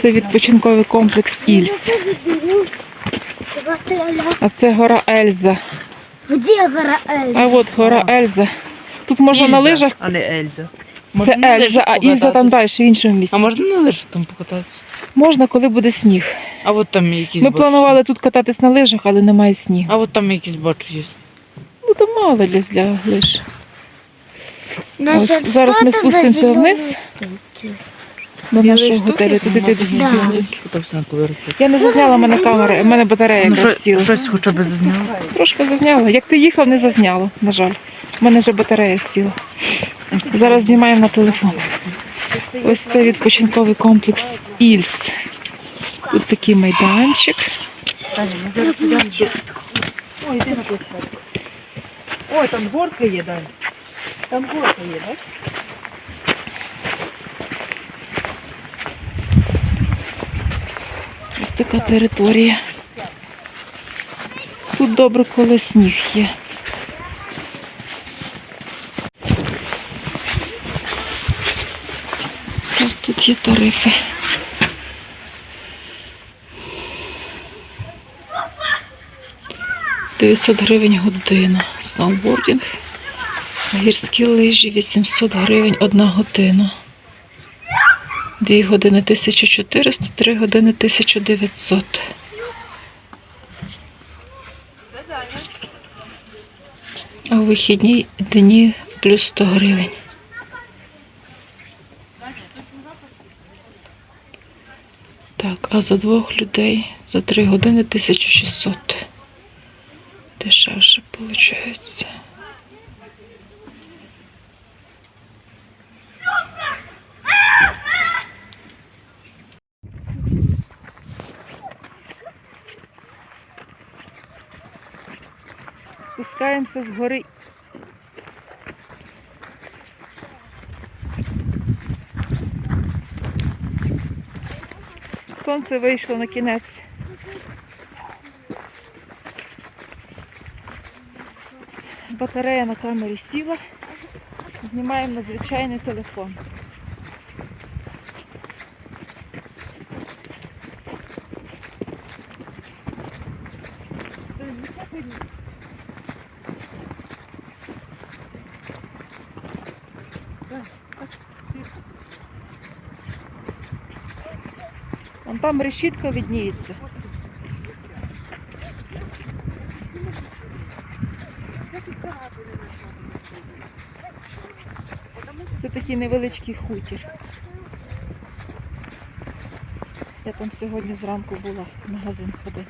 Це відпочинковий комплекс Ільс. А це гора Ельза. Где гора Эль? А от гора Ельза. Тут можна на лижах. А не Ельза. Це Ельза, а Ільза там далі, в іншому місці. А можна на лижах там покататися? Можна, коли буде сніг. А от там якісь Ми бачу. планували тут кататись на лижах, але немає снігу. А от там якісь бачу є. Ну, то мало для, для лиж. Ось, зараз ми спустимося вниз до нашого готелю. Туди ти на. Я не зазняла, в мене камера, в мене батарея Ну, якраз сіла. щось хоча б зазняв. Трошки зазняла. Як ти їхав, не зазняла, на жаль. У мене вже батарея сіла. Зараз знімаємо на телефон. Ось це відпочинковий комплекс Ільс. Тут такий майданчик. Ой, йди на. Ой, там горка є, Дань. Там горка є, так? Така територія. Тут добре, коли сніг є. Тут є тарифи. Дев'ятсот гривень година. Сноубордінг. Гірські лижі 800 гривень одна година. Дві години 1400, три години 1900. А у вихідні дні плюс 100 гривень. Так, а за двох людей за три години 1600. Дешевше виходить. Спускаємося з гори. Сонце вийшло на кінець. Батарея на камері сіла. Знімаємо на звичайний телефон. Вон там решітка відніється. Це такий невеличкий хутір. Я там сьогодні зранку була, в магазин ходила.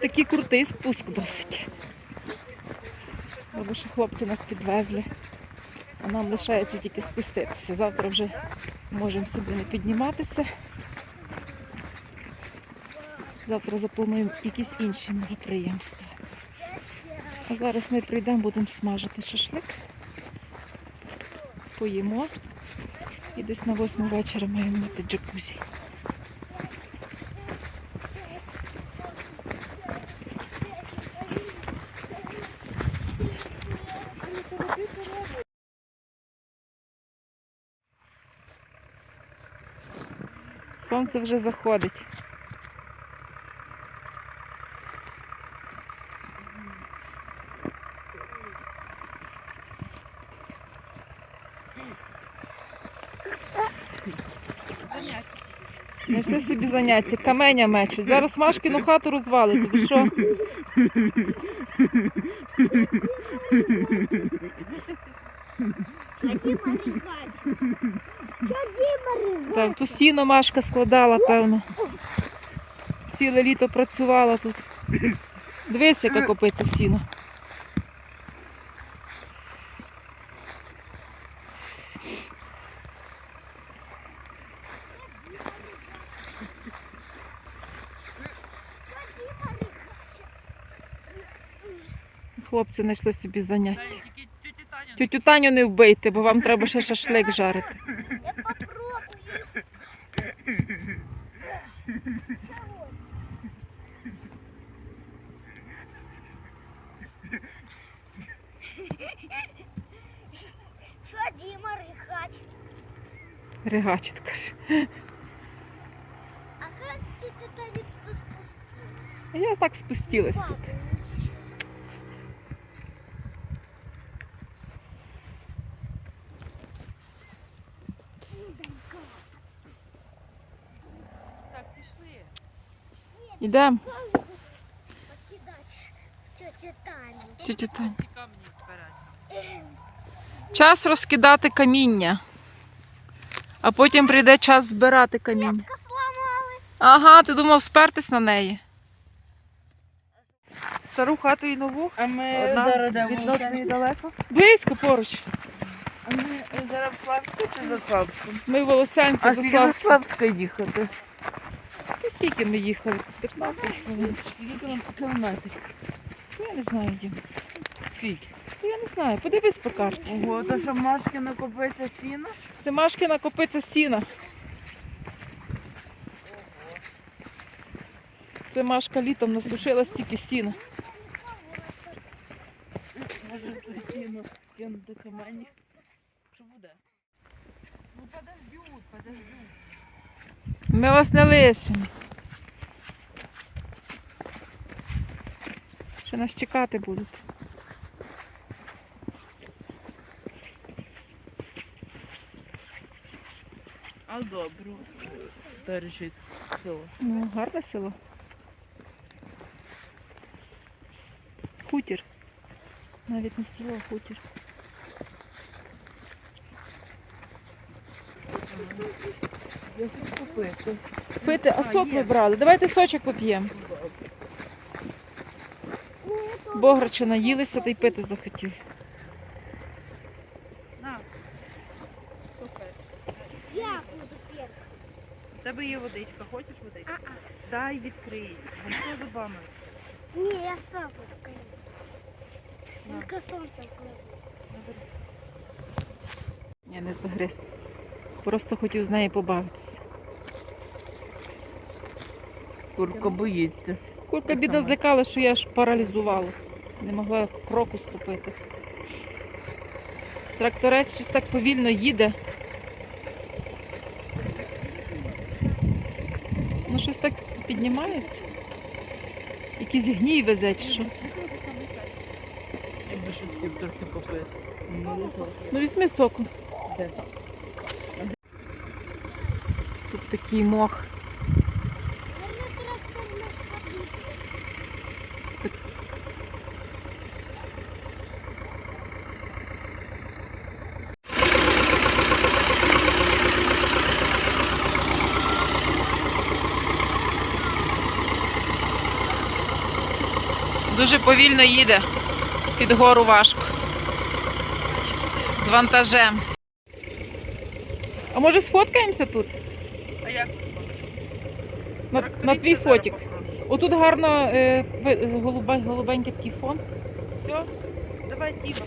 Такий крутий спуск досить. Бо що хлопці нас підвезли. А нам лишається тільки спуститися. Завтра вже можемо собі не підніматися. Завтра заплануємо якісь інші мероприємства. А зараз ми прийдемо, будемо смажити шашлик. Поїмо. І десь на восьму вечора маємо мати джакузі. Сонце вже заходить. Знайшли собі заняття, каменя мечуть. Зараз Машкину хату розвалить. Ви що? Так, ту сіно Машка складала, певно. Ціле літо працювала тут. Дивись, яка копиться сіно. Хлопці знайшли собі заняття. Тютю Таню не вбийте, бо вам треба ще шашлик жарити. Я попробую. Що Діма ригач? Ригачить, каже. А як ти тоді спустилась? Я так спустилась тут. Тетя Таню. Тань. Час розкидати каміння. А потім прийде час збирати каміння. Ага, ти думав спертись на неї. Стару хату і нову. А ми Одна зараз від від далеко. Близько поруч. А ми зараз в Славську чи за Славську? Ми в Волосянці А за скільки до Славську. Славська їхати? Скільки ми їхали? 15 хвилин. скільки? Кілометрів? Я не знаю, Дім. Скільки? Я не знаю, подивись по карті. Ого, то що Машки накопиться сіна? Це Машкина копиця сіна. Це Машка літом насушила стільки сіна. Може кинути камені? Що буде? Ну подождуть. Ми вас не лишимо. Ще нас чекати будуть. А добре. Пережить село. Ну, гарне село. Хутір. Навіть не село, а хутір. Пити, А, сок ми брали. Давайте сочок поп'ємо. Бограча наїлися та й пити захотіли. На. Супер. Я буду первой. У тебе є водичка, хочеш водичку? Дай відкрий. Вон що зубами. Не, я сам буду. Только солнце вкладываю. Ні, не загриз. Просто хотів з нею побавитися. Курка боїться. Курка саме. злякала, що я аж паралізувала. Не могла кроку ступити. Тракторець щось так повільно їде. Ну, щось так піднімається. Якийсь гній везе чи що. Я би трохи попити. Ну візьми соку. Тут такий мох. Дуже повільно їде. Під гору важко. З вантажем. А може сфоткаємося тут? А як? На, на твій фотик. Отут гарно е, голубенький такий фон. Все, давай Тіма.